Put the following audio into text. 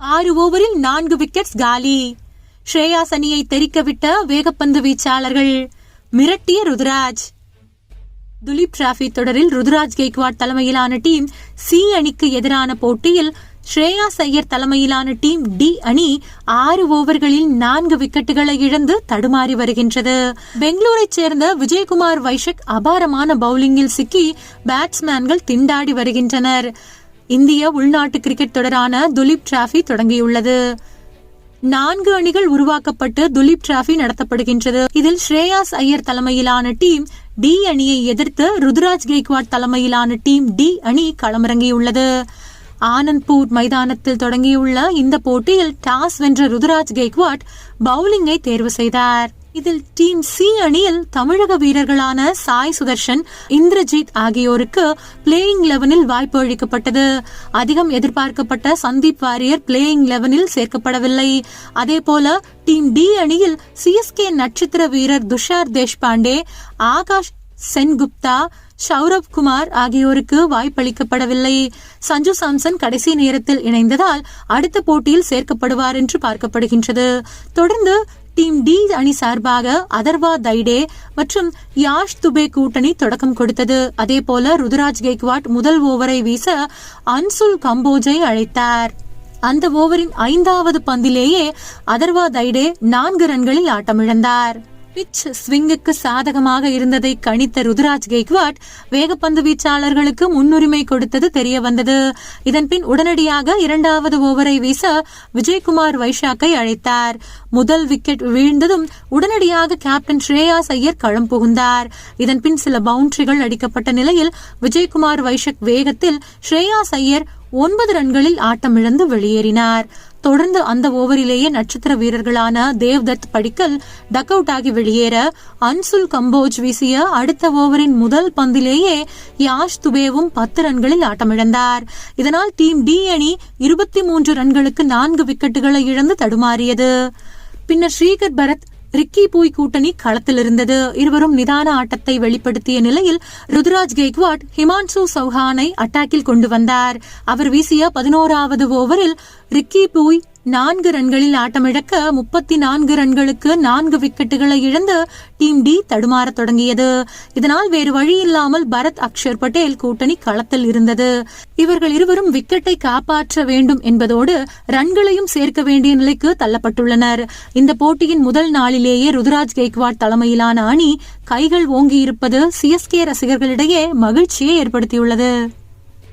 ஆறு ஓவரில் நான்கு விக்கெட்ஸ் காலி. ஸ்ரேயாஸ் அணியை தெரிக்கவிட்ட வேகப்பந்து வீச்சாளர்கள் மிரட்டிய ருத்ராஜ். துலீப் டிராபி தொடரில் ருத்ராஜ் கெய்க்வாட் தலைமையிலான டீம் சி அணிக்கு எதிரான போட்டியில் ஸ்ரேயாஸ் ஐயர் தலைமையிலான டீம் டி அணி ஆறு ஓவர்களில் நான்கு விக்கெட்டுகளை இழந்து தடுமாறி வருகின்றது. பெங்களூரைச் சேர்ந்த விஜயகுமார் வைஷக் அபாரமான பவுலிங்கில் சிக்கி பேட்ஸ்மேன்கள் திண்டாடி வருகின்றனர். இந்திய உள்நாட்டு கிரிக்கெட் தொடரான துலீப் டிராஃபி தொடங்கியுள்ளது. நான்கு அணிகள் உருவாக்கப்பட்டு துலீப் டிராஃபி நடத்தப்படுகின்றது. இதில் ஸ்ரேயாஸ் ஐயர் தலைமையிலான டீம் டி அணியை எதிர்த்து ருதுராஜ் கெய்க்வாட் தலைமையிலான டீம் டி அணி களமிறங்கியுள்ளது. ஆனந்த்பூர் மைதானத்தில் தொடங்கியுள்ள இந்த போட்டியில் டாஸ் வென்ற ருதுராஜ் கெய்க்வாட் பவுலிங்கை தேர்வு செய்தார். இதில் டீம் சி அணியில் தமிழக வீரர்களான சாய் சுதர்ஷன் இந்திரஜித் ஆகியோருக்கு பிளேயிங் லெவனில் வாய்ப்பு அளிக்கப்பட்டது. அதிகம் எதிர்பார்க்கப்பட்ட சந்தீப் வாரியர் பிளேயிங் லெவனில் சேர்க்கப்படவில்லை. அதே போல டீம் டி அணியில் சிஎஸ்கே நட்சத்திர வீரர் துஷார் தேஷ்பாண்டே ஆகாஷ் சென்குப்தா சௌரவ் குமார் ஆகியோருக்கு வாய்ப்பளிக்கப்படவில்லை சஞ்சு சாம்சன் கடைசி நேரத்தில் இணைந்ததால் அடுத்த போட்டியில் சேர்க்கப்படுவார் என்று பார்க்கப்படுகின்றது. தொடர்ந்து டீம் டி அணி சார்பாக அதர்வா தைடே மற்றும் யாஷ் துபே கூட்டணி தொடக்கம் கொடுத்தது. அதே போல ருதுராஜ் கெய்க்வாட் முதல் ஓவரை வீச அன்சுல் கம்போஜை அழைத்தார். அந்த ஓவரின் ஐந்தாவது பந்திலேயே அதர்வா தைடே நான்கு ரன்களில் ஆட்டமிழந்தார். பிச் ஸ்விங்குக்கு சாதகமாக இருந்ததை கணித்த ருதுராஜ் கெய்க்வாட் வேகப்பந்து வீச்சாளர்களுக்கு முன்னுரிமை கொடுத்தது தெரிய வந்தது இதன்பின் உடனடியாக இரண்டாவது ஓவரை வீச விஜயகுமார் வைஷாக்கை அழைத்தார். முதல் விக்கெட் வீழ்ந்ததும் உடனடியாக கேப்டன் ஸ்ரேயாஸ் ஐயர் களம் புகுந்தார். இதன்பின் சில பவுண்டரிகள் அடிக்கப்பட்ட நிலையில் விஜயகுமார் வைஷக் வேகத்தில் ஸ்ரேயாஸ் ஐயர் ஒன்பது ரன்களில் ஆட்டமிழந்து வெளியேறினார். தொடர்ந்து அந்த ஓவரிலேயே நட்சத்திர வீரர்களான தேவ்தத் படிக்கல் டக் அவுட் ஆகி வெளியேற அன்சுல் கம்போஜ் வீசிய அடுத்த ஓவரின் முதல் பந்திலேயே யாஷ் துபேவும் பத்து ரன்களில் ஆட்டமிழந்தார் இதனால் டீம் டி அணி இருபத்தி மூன்று ரன்களுக்கு நான்கு விக்கெட்டுகளை இழந்து தடுமாறியது. பின்னர் ஸ்ரீகர் பரத் ரிக்கி பூய் கூட்டணி களத்தில் இருந்தது இருவரும் நிதான ஆட்டத்தை வெளிப்படுத்திய நிலையில் ருதுராஜ் கெய்க்வாட் ஹிமான்சு சௌஹானை அட்டாக்கில் கொண்டு வந்தார். அவர் வீசிய பதினோராவது ஓவரில் ரிக்கி பூய் நான்கு ரன்களில் ஆட்டமிழக்க முப்பத்தி நான்கு ரன்களுக்கு நான்கு விக்கெட்டுகளை இழந்து டீம் டி தடுமாற தொடங்கியது. இதனால் வேறு வழி இல்லாமல் பரத் அக்ஷர் பட்டேல் கூட்டணி களத்தில் இருந்தது. இவர்கள் இருவரும் விக்கெட்டை காப்பாற்ற வேண்டும் என்பதோடு ரன்களையும் சேர்க்க வேண்டிய நிலைக்கு தள்ளப்பட்டுள்ளனர். இந்த போட்டியின் முதல் நாளிலேயே ருதுராஜ் கெய்க்வாட் தலைமையிலான அணி கைகள் ஓங்கியிருப்பது சிஎஸ்கே ரசிகர்களிடையே மகிழ்ச்சியை ஏற்படுத்தியுள்ளது.